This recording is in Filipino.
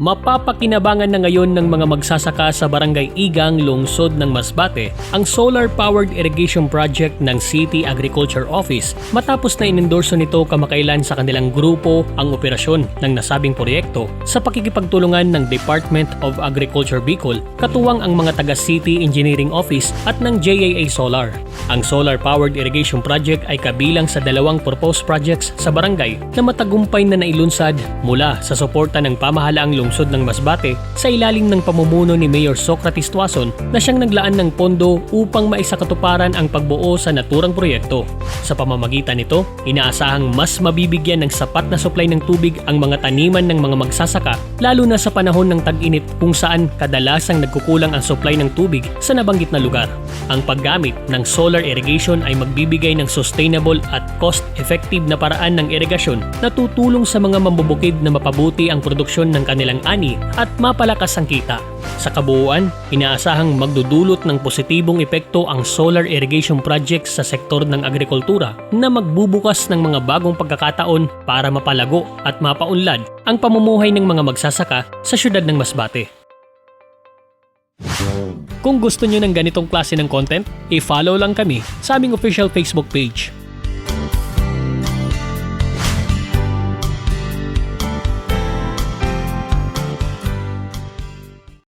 Mapapakinabangan na ngayon ng mga magsasaka sa Barangay Igang, Lungsod ng Masbate ang solar-powered irrigation project ng City Agriculture Office matapos na inendorso nito kamakailan sa kanilang grupo ang operasyon ng nasabing proyekto sa pakikipagtulungan ng Department of Agriculture Bicol katuwang ang mga taga City Engineering Office at ng JAA Solar. Ang solar-powered irrigation project ay kabilang sa dalawang proposed projects sa barangay na matagumpay na nailunsad mula sa suporta ng pamahalaang lungsod ng Masbate sa ilalim ng pamumuno ni Mayor Socrates Tuason na siyang naglaan ng pondo upang maisakatuparan ang pagbuo sa naturang proyekto. Sa pamamagitan nito, inaasahang mas mabibigyan ng sapat na supply ng tubig ang mga taniman ng mga magsasaka lalo na sa panahon ng tag-init kung saan kadalasang nagkukulang ang supply ng tubig sa nabanggit na lugar. Ang paggamit ng solar irrigation ay magbibigay ng sustainable at cost-effective na paraan ng irigasyon na tutulong sa mga mambubukid na mapabuti ang produksyon ng kanilang ani at mapalakas ang kita. Sa kabuuan, inaasahang magdudulot ng positibong epekto ang solar irrigation projects sa sektor ng agrikultura na magbubukas ng mga bagong pagkakataon para mapalago at mapaunlad ang pamumuhay ng mga magsasaka sa syudad ng Masbate. Kung gusto nyo ng ganitong klase ng content, i-follow lang kami sa aming official Facebook page